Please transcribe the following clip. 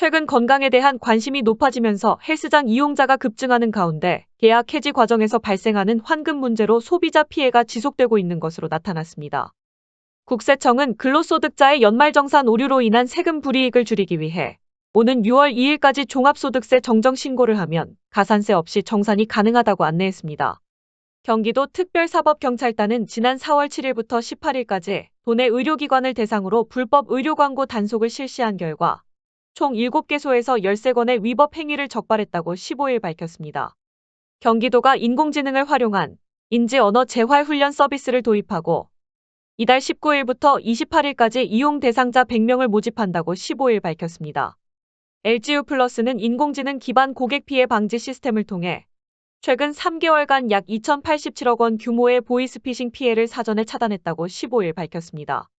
최근 건강에 대한 관심이 높아지면서 헬스장 이용자가 급증하는 가운데 계약 해지 과정에서 발생하는 환급 문제로 소비자 피해가 지속되고 있는 것으로 나타났습니다. 국세청은 근로소득자의 연말정산 오류로 인한 세금 불이익을 줄이기 위해 오는 6월 2일까지 종합소득세 정정 신고를 하면 가산세 없이 정산이 가능하다고 안내했습니다. 경기도 특별사법경찰단은 지난 4월 7일부터 18일까지 도내 의료기관을 대상으로 불법 의료 광고 단속을 실시한 결과 총 7개소에서 13건의 위법 행위를 적발했다고 15일 밝혔습니다. 경기도가 인공지능을 활용한 인지 언어 재활 훈련 서비스를 도입하고 이달 19일부터 28일까지 이용 대상자 100명을 모집한다고 15일 밝혔습니다. LGU 플러스는 인공지능 기반 고객 피해 방지 시스템을 통해 최근 3개월간 약 2,087억 원 규모의 보이스피싱 피해를 사전에 차단했다고 15일 밝혔습니다.